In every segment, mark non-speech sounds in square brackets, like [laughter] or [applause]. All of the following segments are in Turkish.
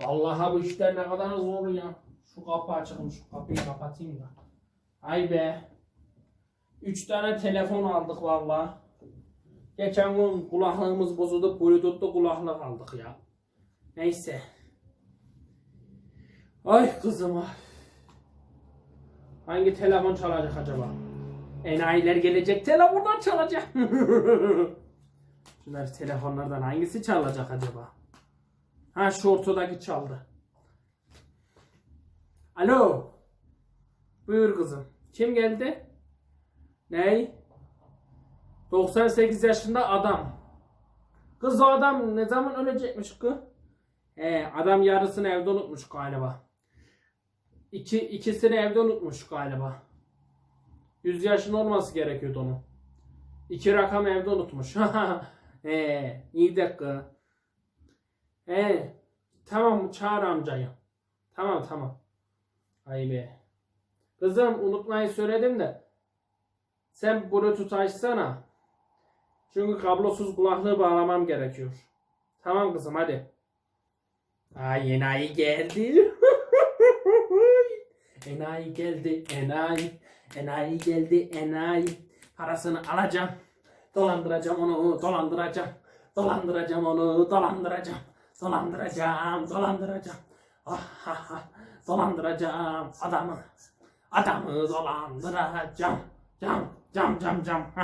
Vallahi bu işler ne kadar zor ya. Şu kapı açalım, şu kapıyı kapatayım da. Ay be. Üç tane telefon aldık vallahi. Geçen gün kulaklığımız bozuldu, bluetooth'lu kulaklık aldık ya. Neyse. Ay kızım ay. Hangi telefon çalacak acaba? Enayiler gelecek telefondan çalacak. [laughs] Şunlar telefonlardan hangisi çalacak acaba? Ha şu ortadaki çaldı. Alo. Buyur kızım. Kim geldi? Ney? 98 yaşında adam. Kız o adam ne zaman ölecekmiş ki? He, adam yarısını evde unutmuş galiba. İki, ikisini evde unutmuş galiba. 100 yaşında olması gerekiyordu onun. İki rakam evde unutmuş. [laughs] He, iyi dakika. He, tamam çağır amcayı. Tamam tamam. Ay be. Kızım unutmayı söyledim de. Sen bluetooth açsana. Çünkü kablosuz kulaklığı bağlamam gerekiyor. Tamam kızım hadi. Ay enayi geldi. [laughs] enayi geldi enayi. Enayi geldi enayi. Parasını alacağım. Dolandıracağım onu dolandıracağım. Dolandıracağım onu dolandıracağım. Dolandıracağım dolandıracağım. Ah, ah, ah. Dolandıracağım adamı. Adamı dolandıracağım. Cam cam cam cam. [laughs]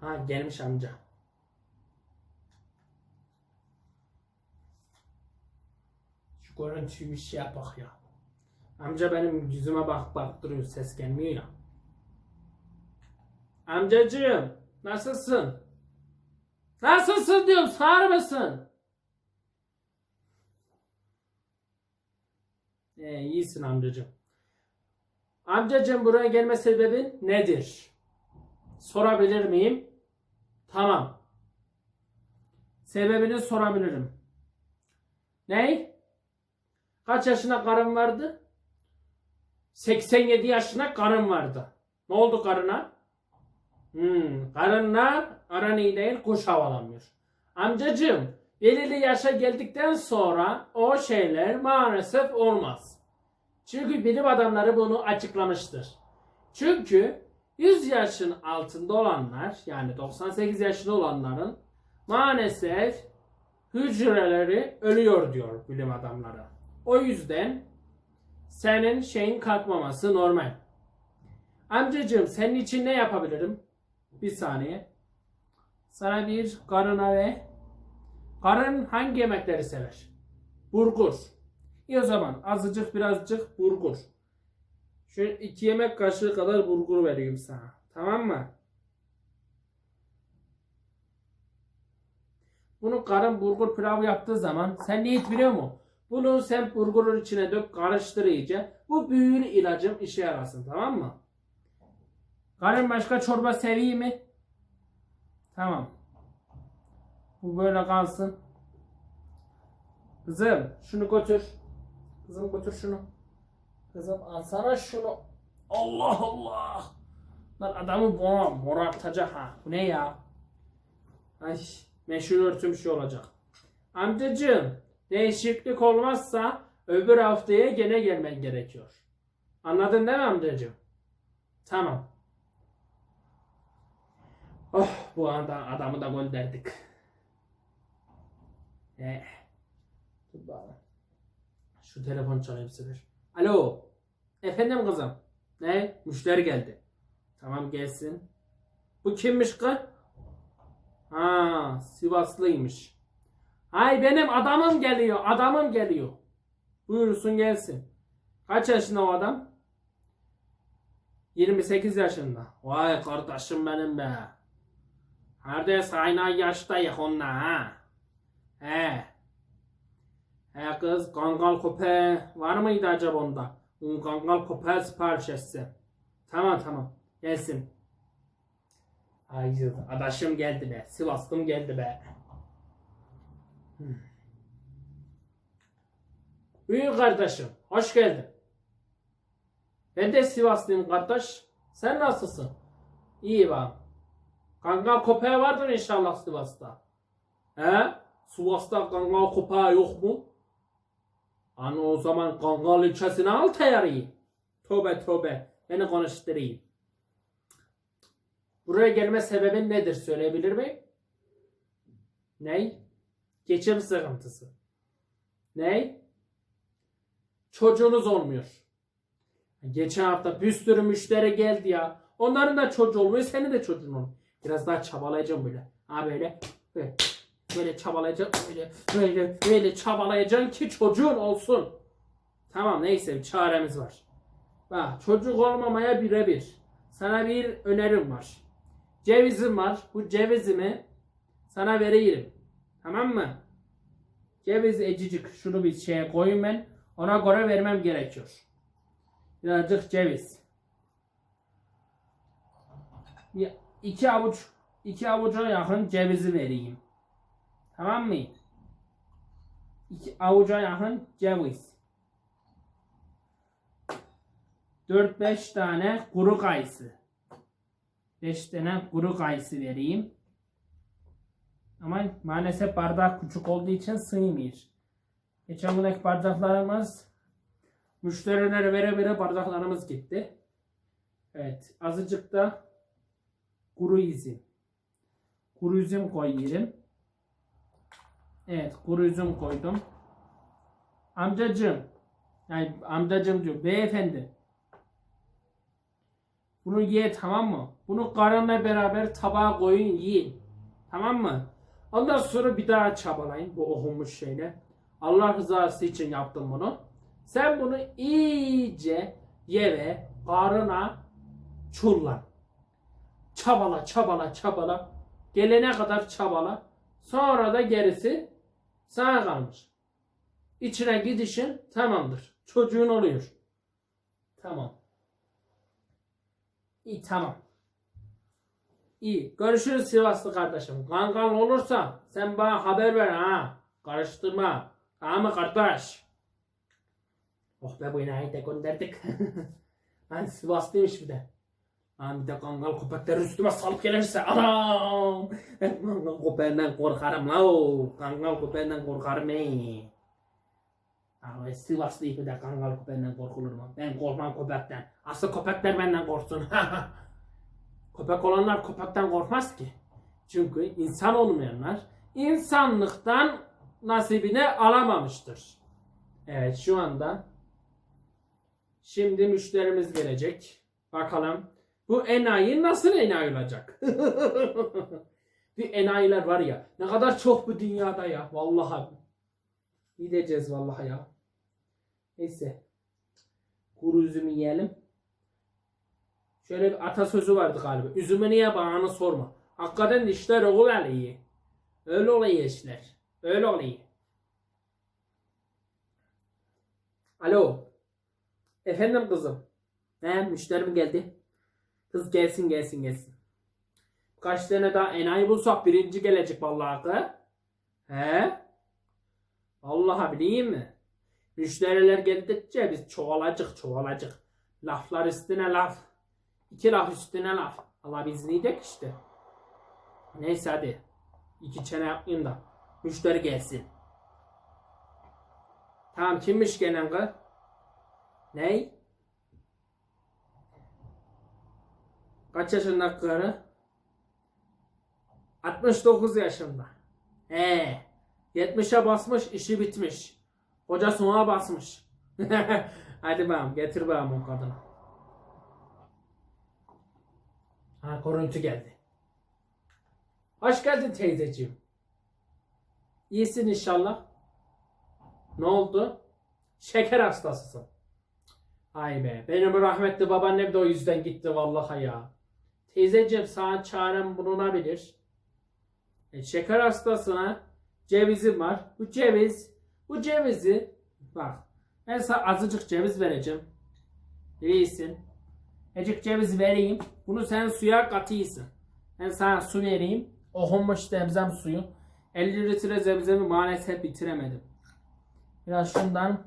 ha gelmiş amca. Şu görüntüyü bir şey yapak ya. Amca benim yüzüme bak bak duruyor ses gelmiyor ya. Amcacığım nasılsın? Nasılsın diyorum sağır mısın? Ee, iyisin amcacığım. Amcacığım buraya gelme sebebin nedir? Sorabilir miyim? Tamam. Sebebini sorabilirim. Ney? Kaç yaşına karın vardı? 87 yaşına karın vardı. Ne oldu karına? Hmm, karınla aran değil, kuş havalanmıyor. Amcacığım, belirli yaşa geldikten sonra o şeyler maalesef olmaz. Çünkü bilim adamları bunu açıklamıştır. Çünkü 100 yaşın altında olanlar yani 98 yaşında olanların maalesef hücreleri ölüyor diyor bilim adamları. O yüzden senin şeyin kalkmaması normal. Amcacığım senin için ne yapabilirim? Bir saniye. Sana bir karına ve karın hangi yemekleri sever? Burgur. İyi o zaman azıcık birazcık burgur. Şöyle iki yemek kaşığı kadar burgur vereyim sana. Tamam mı? Bunu karın burgur pilav yaptığı zaman sen ne et biliyor musun? Bunu sen burgurun içine dök karıştır iyice. Bu büyülü ilacım işe yarasın tamam mı? Karın başka çorba seviyor mi? Tamam. Bu böyle kalsın. Kızım şunu götür. Kızım götür şunu. Kızım alsana şunu. Allah Allah. Lan adamı mor morartacak ha. Bu ne ya? Ay meşhur örtüm şey olacak. Amcacığım değişiklik olmazsa öbür haftaya gene gelmen gerekiyor. Anladın değil mi amcacığım? Tamam. Oh bu anda adamı da gönderdik. Eh. Dur bana. Şu telefon çalayım sefer. Alo. Efendim kızım. Ne? Müşteri geldi. Tamam gelsin. Bu kimmiş kız? Ha, Sivaslıymış. Ay benim adamım geliyor, adamım geliyor. Buyursun gelsin. Kaç yaşında o adam? 28 yaşında. Vay kardeşim benim be. Neredeyse aynı yaştayız onunla ha. He. He kız kangal köpeği var mıydı acaba onda? Un kangal köpeği sipariş etse. Tamam tamam gelsin. Ay adaşım geldi be. Sivaslım geldi be. Hmm. Büyük kardeşim hoş geldin. Ben de Sivaslıyım kardeş. Sen nasılsın? İyi bak. Kangal köpeği vardır inşallah Sivas'ta. He? Sivas'ta kangal köpeği yok mu? Hani o zaman kangal ilçesine al teyarıyı. Tövbe tövbe. Beni konuşturayım. Buraya gelme sebebin nedir söyleyebilir miyim? Ney? Geçim sıkıntısı. Ney? Çocuğunuz olmuyor. Geçen hafta bir sürü müşteri geldi ya. Onların da çocuğu olmuyor, senin de çocuğun olmuyor. Biraz daha çabalayacağım böyle. Ha böyle. Böyle, böyle çabalayacağım. Böyle, böyle, böyle çabalayacaksın ki çocuğun olsun. Tamam neyse bir çaremiz var. Bak çocuk olmamaya birebir. Sana bir önerim var. Cevizim var. Bu cevizimi sana vereyim. Tamam mı? Ceviz ecicik. Şunu bir şeye koyayım ben. Ona göre vermem gerekiyor. Birazcık ceviz. Ya, 2 avuç 2 avuca yakın cevizi vereyim. Tamam mı? 2 avuca yakın ceviz. 4-5 tane kuru kayısı. 5 tane kuru kayısı vereyim. Ama maalesef bardak küçük olduğu için sığmıyor. Geçen gündeki bardaklarımız müşterilere vere vere bardaklarımız gitti. Evet azıcık da kuru üzüm. Kuru üzüm koyuyorum. Evet. Kuru üzüm koydum. Amcacığım. Yani amcacığım diyor. Beyefendi. Bunu ye tamam mı? Bunu karınla beraber tabağa koyun yiyin. Tamam mı? Ondan sonra bir daha çabalayın bu okunmuş şeyle. Allah rızası için yaptım bunu. Sen bunu iyice ye ve karına çullan. Çabala çabala çabala. Gelene kadar çabala. Sonra da gerisi sana kalmış. İçine gidişin tamamdır. Çocuğun oluyor. Tamam. İyi tamam. İyi. Görüşürüz Sivaslı kardeşim. Kankan olursa sen bana haber ver ha. Karıştırma. Tamam kardeş? Oh be bu inayi de gönderdik. [laughs] ben Sivaslıymış bir de. Ben bir de kangal köpekleri üstüme salıp gelirse anam. Ben kangal köpeğinden korkarım la o. Kangal köpeğinden korkarım ey. Abi Sivaslı bir de kangal köpeğinden korkulur mu? Ben korkmam köpekten. Asıl köpekler benden korksun. [laughs] Köpek olanlar köpekten korkmaz ki. Çünkü insan olmayanlar insanlıktan nasibini alamamıştır. Evet şu anda şimdi müşterimiz gelecek. Bakalım bu enayi nasıl enayi olacak? [laughs] bir enayiler var ya ne kadar çok bu dünyada ya vallahi. Gideceğiz vallahi ya. Neyse. Kuru üzümü yiyelim. Şöyle bir atasözü vardı galiba. Üzümü niye bağını sorma. Hakikaten işler öyle iyi. Öyle oluyor işler. Öyle oluyor. Alo. Efendim kızım. He müşterim geldi. Kız gelsin gelsin gelsin. Kaç tane daha enayi bulsak birinci gelecek vallahi. He? Vallahi bileyim mi? Müşteriler geldikçe biz çoğalacak çoğalacak. Laflar üstüne laf. İki laf üstüne laf. Allah izniyle işte. Neyse hadi. İki çene yapmayayım da. Müşteri gelsin. Tamam kimmiş gelen kız? Ney? Kaç yaşında karı? 69 yaşında. He. 70'e basmış işi bitmiş. Kocası ona basmış. [laughs] Hadi bakalım getir bakalım o kadını. Ha görüntü geldi. Hoş geldin teyzeciğim. İyisin inşallah. Ne oldu? Şeker hastasısın. Ay be. Benim rahmetli babaannem de o yüzden gitti vallahi ya. Teyzeciğim sana çarem bulunabilir. E, şeker hastasına cevizim var. Bu ceviz, bu cevizi bak ben sana azıcık ceviz vereceğim. İyisin. Azıcık ceviz vereyim. Bunu sen suya katıyorsun. Ben sana su vereyim. Okunmuş zebzem suyu. 50 litre zebzemi maalesef bitiremedim. Biraz şundan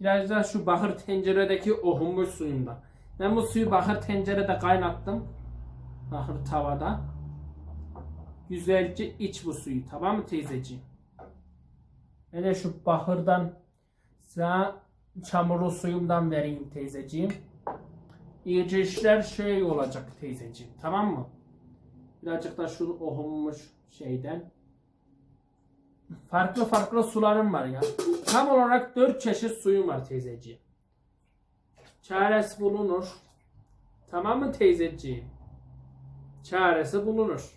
biraz da şu bakır tenceredeki okunmuş suyumdan. Ben bu suyu bakır tencerede kaynattım. Bakır tavada. Güzelce iç bu suyu. Tamam mı teyzeciğim? Hele şu bakırdan sana çamurlu suyumdan vereyim teyzeciğim. İyice işler şey olacak teyzeciğim. Tamam mı? Birazcık da şu okunmuş şeyden. Farklı farklı sularım var ya. Tam olarak dört çeşit suyum var teyzeciğim. Çaresi bulunur. Tamam mı teyzeciğim? Çaresi bulunur.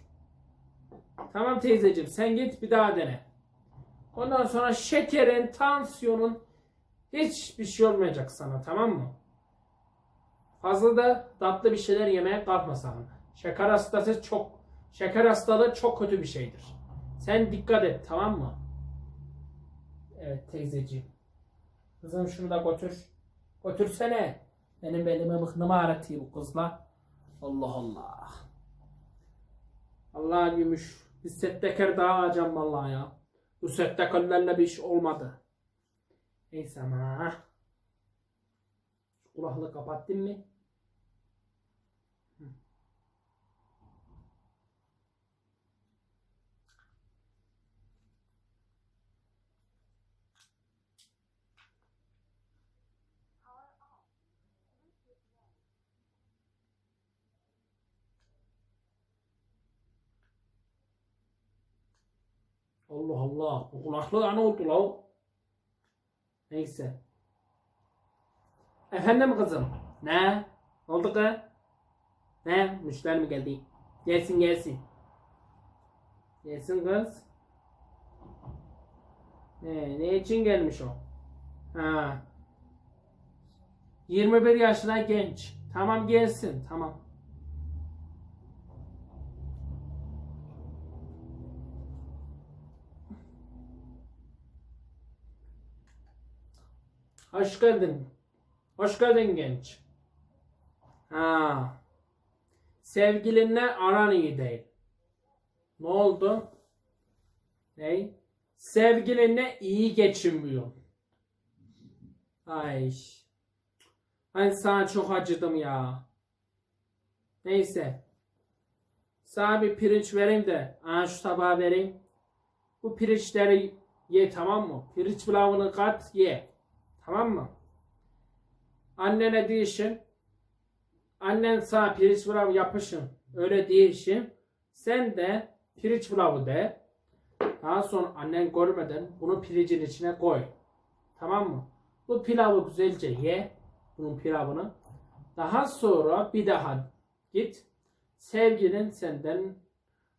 Tamam teyzeciğim sen git bir daha dene. Ondan sonra şekerin, tansiyonun hiçbir şey olmayacak sana tamam mı? Fazla da tatlı bir şeyler yemeye kalkma sakın. Şeker hastası çok şeker hastalığı çok kötü bir şeydir. Sen dikkat et tamam mı? Evet teyzeciğim. Kızım şunu da götür. Götürsene. Benim belime bıknımı ağrıtıyor bu kızla. Allah Allah. Allah gümüş. Bir setteker daha alacağım vallahi ya. Bu settekerlerle bir iş olmadı. Neyse ama. Kulaklığı kapattın mı? Allah Allah. Bu kulaklığa ne oldu la? Neyse. Efendim kızım. Ne? Oldu kız? Ne? Müşteri mi geldi? Gelsin gelsin. Gelsin kız. Ne, ne için gelmiş o? Ha. 21 yaşında genç. Tamam gelsin. Tamam. Hoş geldin. Hoş geldin genç. Ha. Sevgilinle aran iyi değil. Ne oldu? Ne? Sevgilinle iyi geçinmiyor. Ay. Ben sana çok acıdım ya. Neyse. Sana bir pirinç vereyim de. Aa şu tabağı vereyim. Bu pirinçleri ye tamam mı? Pirinç pilavını kat ye. Tamam mı? Annene değişin. Annen sana pirinç pilavı yapışın. Öyle değişin. Sen de pirinç pilavı de. Daha sonra annen görmeden bunu pirincin içine koy. Tamam mı? Bu pilavı güzelce ye. Bunun pilavını. Daha sonra bir daha git. Sevgilin senden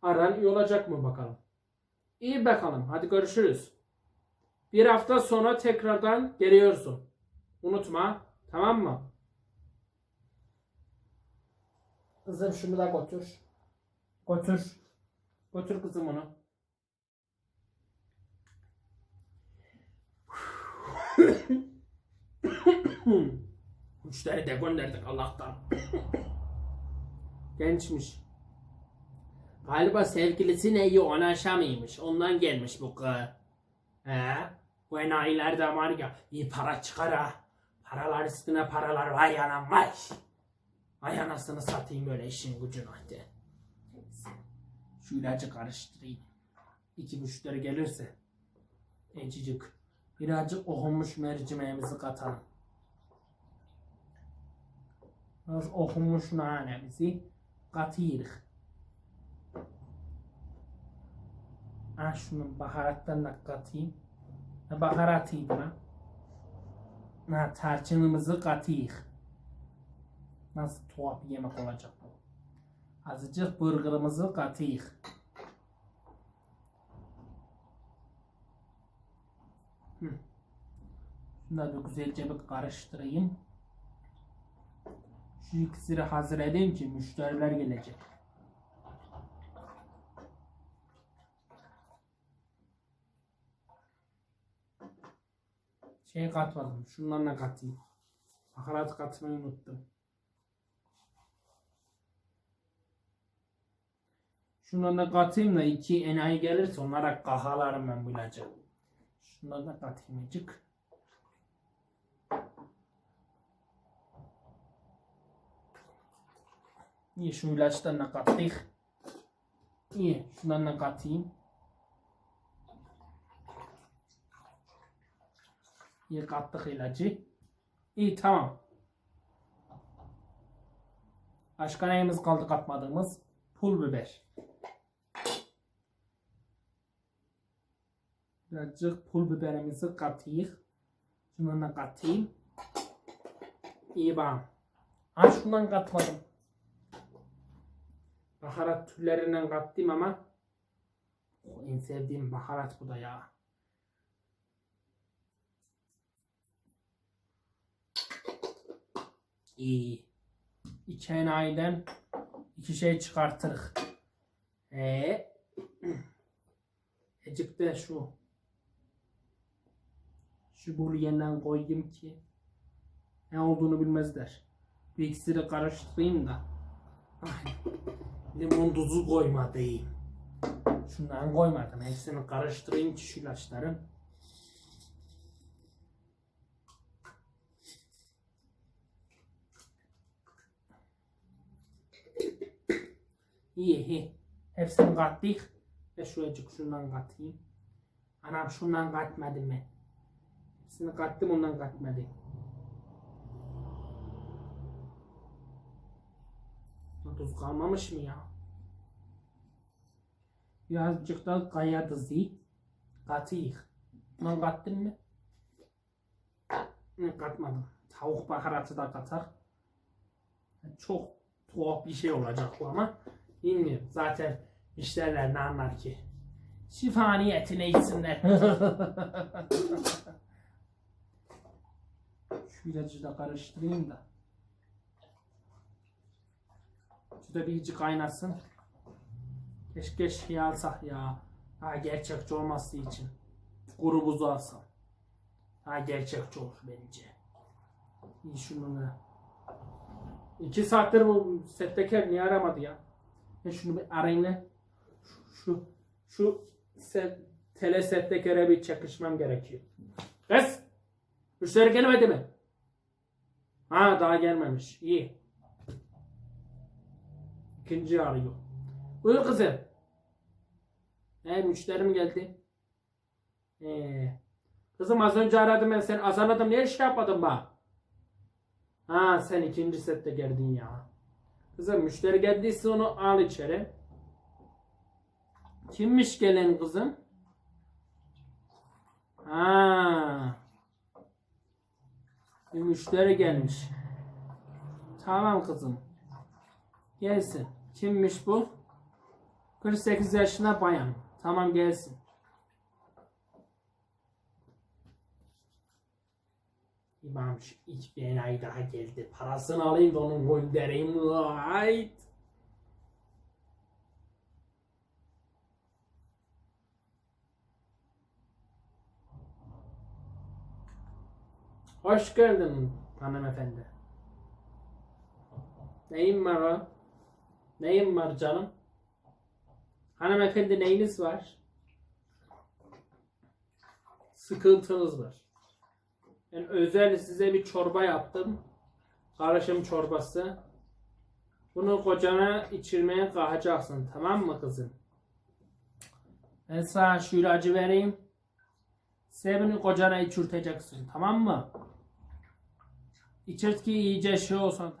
aran iyi olacak mı bakalım. İyi bakalım. Hadi görüşürüz. Bir hafta sonra tekrardan geliyorsun. Unutma. Tamam mı? Kızım şunu da götür. Götür. Götür kızım onu. [coughs] Müşteri de gönderdik Allah'tan. [coughs] Gençmiş. Galiba sevgilisine iyi anlaşamıyormuş. Ondan gelmiş bu kız. He? Bu enayiler de var ya iyi para çıkar ha. Paralar üstüne paralar vay anam vay. Vay anasını satayım böyle işin gücün hadi. Şu ilacı karıştırayım. İki müşteri gelirse. Encicik. Birazcık okunmuş mercimeğimizi katalım. Biraz okunmuş nanemizi katıyoruz. Ha şunun baharattan da katayım baharatıyla ha, tarçınımızı katıyık. Nasıl tuhaf bir yemek olacak bu. Azıcık burgerımızı katıyık. Şunu da güzelce bir karıştırayım. Şu iksiri hazır edeyim ki müşteriler gelecek. Şey katmadım. Şunlarla katayım. Baharat katmayı unuttum. Şunlarla katayım da iki enayi gelirse onlara kahalarım ben bu ilacı. Şunları da katayım azıcık. İyi şu ilaçtan da kattık. İyi şundan da katayım. İyi kattık ilacı. İyi tamam. Başka neyimiz kaldı katmadığımız? Pul biber. Birazcık pul biberimizi katayım. Şundan da katayım. İyi bak. Ha şundan katmadım. Baharat türlerinden kattım ama en sevdiğim baharat bu da ya. İyi. İki enayiden iki şey çıkartırız. Ee, Ecik de şu. Şu bulu yeniden koyayım ki ne olduğunu bilmezler. Bir iksiri karıştırayım da. Limon tuzu koymadım. Şundan koymadım. Hepsini karıştırayım ki şu ilaçları. İyi iyi. Hepsini kattık. Ve şuracık şundan katayım. Anam şundan katmadım ben. Hepsini kattım ondan katmadım. Tuz kalmamış mı ya? Birazcık da kaya tuzu katıyık. Bundan kattın mı? Ne katmadım. Tavuk baharatı da katar. Çok tuhaf bir şey olacak bu ama bilmiyorum. Zaten müşteriler ne anlar ki? Şifa niyetine içsinler. [laughs] Şu ilacı da karıştırayım da. Şurada bir iyice kaynasın. Keşke şey alsak ya. Ha gerçekçi olması için. Kuru buzu alsam. Ha gerçekçi olur bence. İyi şunu da. İki saattir bu setteker niye aramadı ya? Ben şunu bir arayayım lan. Şu, şu, şu set, tele settekere bir çakışmam gerekiyor. Kız! Müşteri gelmedi mi? Ha daha gelmemiş. İyi. İkinci arıyor. Buyur kızım. He müşterim geldi. Ee, kızım az önce aradım ben seni azarladım. Niye şey yapmadın bana? Ha sen ikinci sette geldin ya. Kızım müşteri geldiyse onu al içeri. Kimmiş gelen kızım? Ha. Bir müşteri gelmiş. Tamam kızım. Gelsin. Kimmiş bu? 48 yaşına bayan. Tamam gelsin. İmammış ilk bir enayi daha geldi. Parasını alayım da onun göndereyim. Ait. Hoş geldin hanımefendi. Neyin var o? Neyin var canım? Hanımefendi neyiniz var? Sıkıntınız var. Ben özel size bir çorba yaptım. Karışım çorbası. Bunu kocana içirmeye kalkacaksın. Tamam mı kızım? Ben sana şu ilacı vereyim. Sen bunu kocana içirteceksin. Tamam mı? İçirt ki iyice şey olsun.